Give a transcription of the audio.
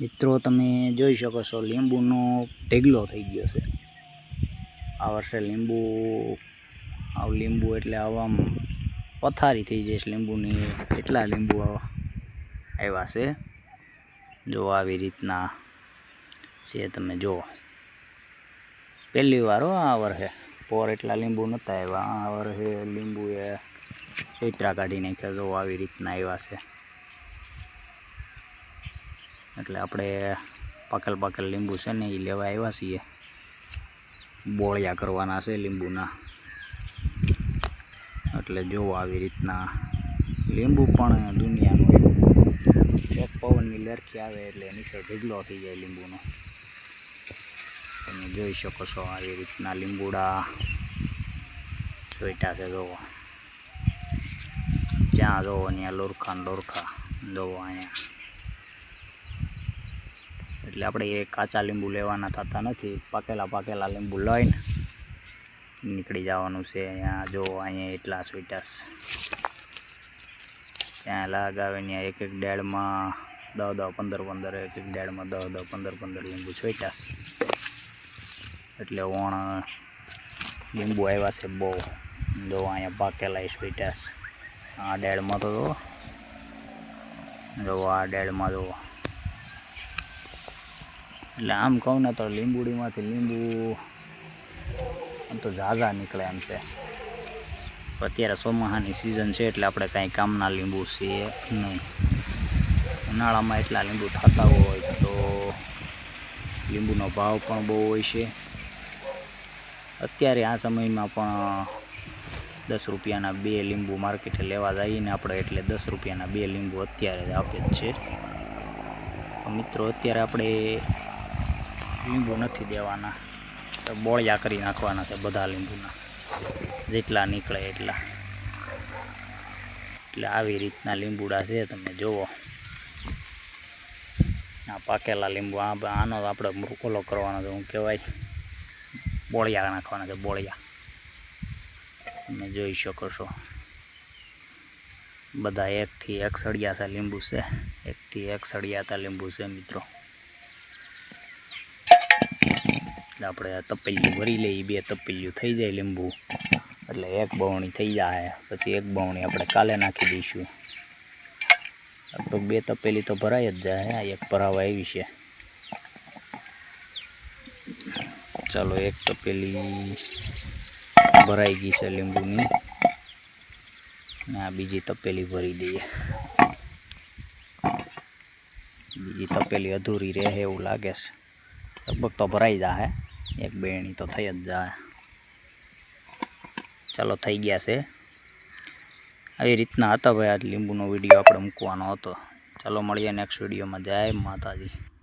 મિત્રો, તમે જોઈ શકો છો, લીંબુનો ઢેગલો થઈ ગયો છે. આ વર્ષે લીંબુ આવું લીંબુ એટલે આવામ પથારી થઈ જઈશ લીંબુની. કેટલા લીંબુ આવ્યા છે? જો આવી રીતના છે, તમે જુઓ. પહેલી વાર આ વર્ષે. પોર એટલા લીંબુ નહોતા આવ્યા. આ વર્ષે લીંબુએ સોયત્રા કાઢી નાખ્યા. જો આવી રીતના આવ્યા છે. એટલે આપણે પાકેલ પાકેલ લીંબુ છે ને એ લેવા આવ્યા છીએ. બોળિયા કરવાના છે લીંબુના. એટલે જોવો આવી રીતના લીંબુ પણ દુનિયાનું એક પવનની લરખી આવે એટલે નીચે ઢીગલો થઈ જાય લીંબુનો. તમે જોઈ શકો છો આવી રીતના લીંબુડા ચોઈટા છે જોવો જ્યાં જોવો ત્યાં લોરખા લોરખા જોવો અહીંયા. એટલે આપણે એ કાચા લીંબુ લેવાના થતા નથી. પાકેલા પાકેલા લીંબુ લઈને નીકળી જવાનું છે અહીંયા. જો અહીંયા એટલા સ્વીટાસ ત્યાં લગાવે ત્યાં એક એક ડેડમાં દસ દસ પંદર પંદર એક એક ડેડમાં દસ દસ પંદર પંદર લીંબુ સ્વીટાસ એટલે વણ લીંબુ આવ્યા છે બહુ. જો અહીંયા પાકેલા સ્વીટાસ આ ડેડમાં તો જો. આ ડેડમાં જો એટલે આમ કહું ને તો લીંબુડીમાંથી લીંબુ આમ તો ઝાઝા નીકળે એમ છે. અત્યારે ચોમાસાની સિઝન છે એટલે આપણે કાંઈ કામના લીંબુ છીએ નહીં. ઉનાળામાં એટલા લીંબુ થતા હોય તો લીંબુનો ભાવ પણ બહુ હોય છે. અત્યારે આ સમયમાં પણ દસ રૂપિયાના બે લીંબુ માર્કેટે લેવા જઈએ ને આપણે એટલે દસ રૂપિયાના બે લીંબુ અત્યારે આપે જ છે. મિત્રો, અત્યારે આપણે લીંબુ નથી દેવાના. તો બોળિયા કરી નાખવાના છે બધા લીંબુના. જેટલા નીકળે એટલા. એટલે આવી રીતના લીંબુડા છે તમે જુઓ આ પાકેલા લીંબુ, આ આનો આપણે ઓલો કરવાનો છે, હું કહેવાય. બોળિયા નાખવાના છે, બોળિયા. તમે જોઈ શકો છો. બધા એકથી એક સળિયાતા લીંબુ છે. એકથી એક સળિયાતા લીંબુ છે મિત્રો. એટલે આપણે આ તપેલિયું ભરી લઈએ બે તપેલિયું થઈ જાય લીંબુ. એટલે એક બવણી થઈ જાય, પછી એક બવણી આપણે કાલે નાખી દઈશું. લગભગ બે તપેલી તો ભરાઈ જ જાય આ એક ભરાવા આવી છે. ચાલો, એક તપેલી ભરાઈ ગઈ છે લીંબુની. ને આ બીજી તપેલી ભરી દઈએ. બીજી તપેલી અધૂરી રહે એવું લાગે છે. લગભગ તો ભરાઈ જાય એક બેણી તો થઈ જ જાય. ચાલો, થઈ ગયા છે. આવી રીતના હતા ભાઈ, આજ લીંબુનો વીડિયો આપણે મૂકવાનો હતો. ચાલો, મળીએ નેક્સ્ટ વિડીયોમાં જય માતાજી.